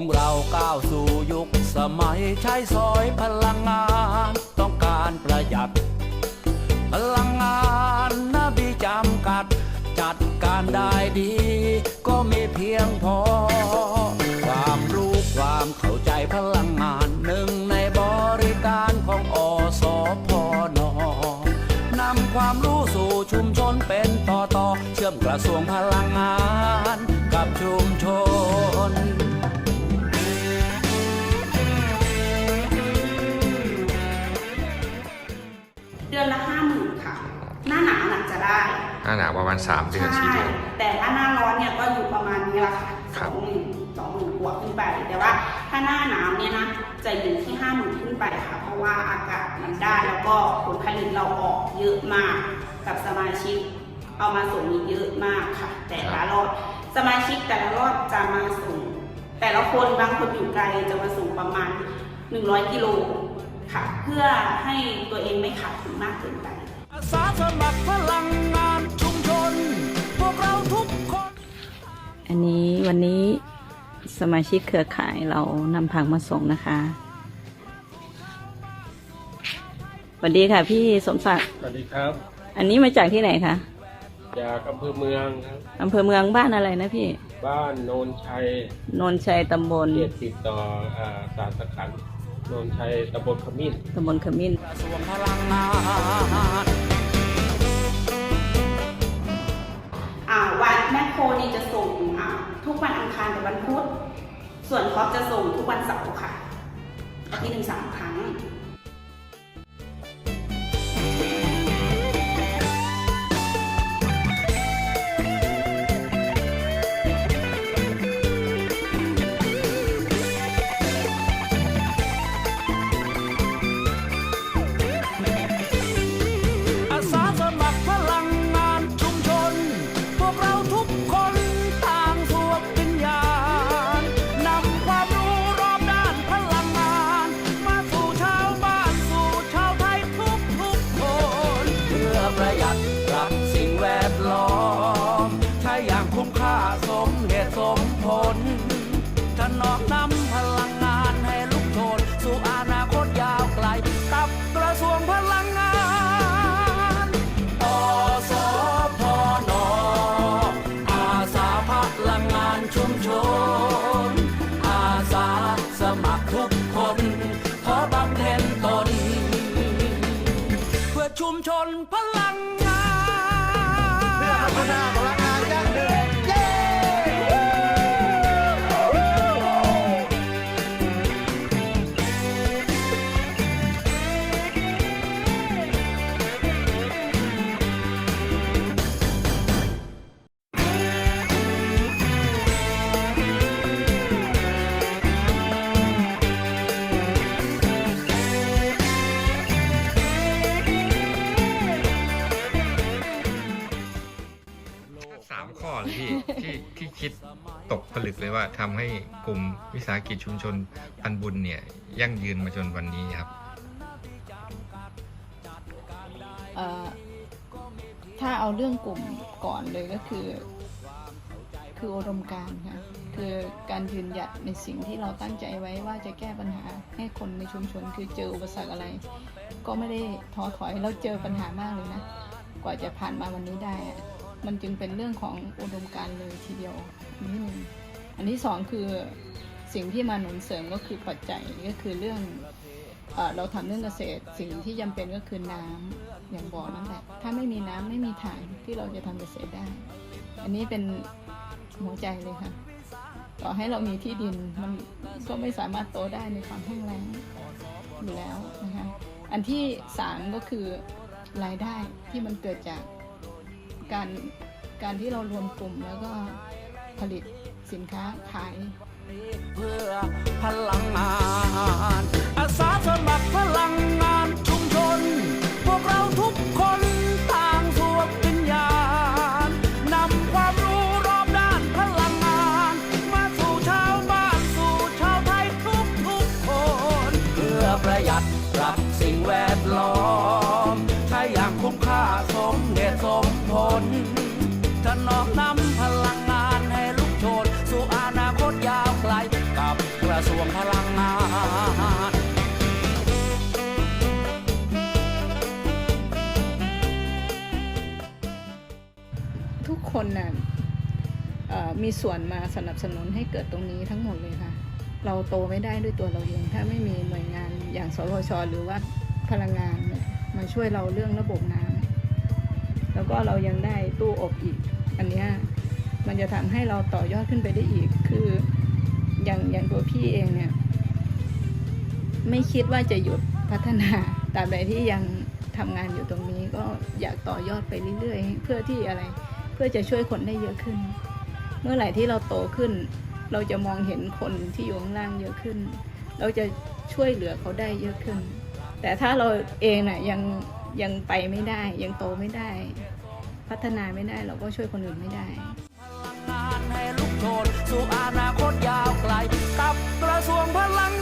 ของเราก้าวสู่ยุคสมัยใช้สอยพลังงาน ต้องการประหยัด พลังงานนะบีจำกัด จัดการได้ดี ก็มีเพียงพอ ความรู้ความเข้าใจพลังงานหนึ่งในบริการของอสพนนำความรู้สู่ชุมชนเป็นต่อต่อเชื่อมกระทรวงพลังงานกับชุม เดือนละห้าหมื่นค่ะ หน้าหนาวหนักจะได้หน้าหนาวประมาณ3เดือนใช่4เดือนแต่ถ้าหน้าร้อนเนี่ยก็อยู่ประมาณนี้แหละค่ะคสรัอบงหมื่นสองหมื่นกว่าขึ้นไป แต่ว่าถ้าหน้าหนาวเนี่ยนะจะอยู่ที่ห้าหมื่นขึ้นไปค่ะ เพราะว่าอากาศมันได้แล้วก็ผลผลิตเราออกเยอะมากกับสมาชิก เอามาส่งเยอะมากค่ะ แต่ละรอบสมาชิกแต่ละรอบจะมาส่งแต่ละคนบางคนอยู่ไกลจะมาส่งประมาณ 100กิโล ค่ะ เพื่อให้ตัวเองไม่ขาดทุนมากเกินไปอาสาสมัครพลังงานชุมชนพวกเราทุกคน อันนี้วันนี้สมาชิกเครือข่ายเรานำผักมาส่งนะคะสวัสดีค่ะ พี่สมศักดิ์ สวัสดีครับ อันนี้มาจากที่ไหนคะ จากอำเภอเมืองครับอำเภอเมืองบ้านอะไรนะพี่ บ้านโนนชัย โนนชัยตำบลเขตติดต่ออ่าสารสขันธ์โนนชัยตำบลขมิ้นตำบลขมิ้นกระทรวงพลังงานอ่าวันแมคโครนี่จะส่งอ่าทุกวันอังคารกับวันพุธ ส่วนคอปจะส่งทุกวันเสาร์ค่ะอาทิตย์หนึ่งสามครั้ง ชุมชนพลังามข้อเลยพี่ที่ที่คิดตกผลึกเลยว่าทำให้กลุ่มวิสาหกิจชุมชนพันบุญเนี่ยยั่งยืนมาจนวันนี้ครับ เอ่อถ้าเอาเรื่องกลุ่มก่อนเลยก็คือ คืออุดมการณ์ค่ะ คือการยืนหยัดในสิ่งที่เราตั้งใจไว้ว่าจะแก้ปัญหาให้คนในชุมชน คือเจออุปสรรคอะไร ก็ไม่ได้ท้อถอยเราเจอปัญหามากเลยนะ กว่าจะผ่านมาวันนี้ได้อะ มันจึงเป็นเรื่องของอุดมการณ์เลยทีเดียวอันนี้หนึ่งอันที่สองคือสิ่งที่มาหนุนเสริมก็คือปัจจัยก็คือเรื่องเราทำเรื่องเกษตร สิ่งที่จำเป็นก็คือน้ำอย่างบ่อนั่นแหละถ้าไม่มีน้ำไม่มีทางที่เราจะทำเกษตรได้ อันนี้เป็นหัวใจเลยค่ะ ต่อให้เรามีที่ดินมันก็ไม่สามารถโตได้ในความแห้งแล้งอยู่แล้วนะคะอันที่สามก็คือรายได้ที่มันเกิดจาก การการที่เรารวมกลุ่มแล้วก็ผลิตสินค้าขายเพื่อพลังงานอาสาสมัครพลังงานชุมชน พวกเราทุกคนต่างสวมวิญญาณนำความรู้รอบด้านพลังงาน มาสู่ชาวบ้านสู่ชาวไทยทุกทุกคน เพื่อประหยัดรักสิ่งแวดล้อม ผลถนอมนำพลังงานให้ลุกโชน สู่อนาคตยาวไกล กับกระทรวงพลังงานทุกคนน่ะเอ่อมีส่วนมาสนับสนุนให้เกิดตรงนี้ทั้งหมดเลยค่ะ เราโตไม่ได้ด้วยตัวเราเอง ถ้าไม่มีหน่วยงานอย่างสพชหรือว่าพลังงานมาช่วยเราเรื่องระบบน้ำ ก็เรายังได้ตู้อบอีก อันเนี้ยมันจะทำให้เราต่อยอดขึ้นไปได้อีก คืออย่างอย่างตัวพี่เองเนี่ย ไม่คิดว่าจะหยุดพัฒนาตราบใดที่ยังทำงานอยู่ตรงนี้ก็อยากต่อยอดไปเรื่อยๆ เพื่อที่อะไร เพื่อจะช่วยคนได้เยอะขึ้น เมื่อไหร่ที่เราโตขึ้น เราจะมองเห็นคนที่อยู่ข้างล่างเยอะขึ้น เราจะช่วยเหลือเขาได้เยอะขึ้น แต่ถ้าเราเองน่ะยังยังไปไม่ได้ ยังโตไม่ได้ พัฒนาไม่ได้เราก็ช่วยคนอื่นไม่ได้พลังงานให้ลุกโชนสู่อนาคตยาวไกลกับกระทรวงพลัง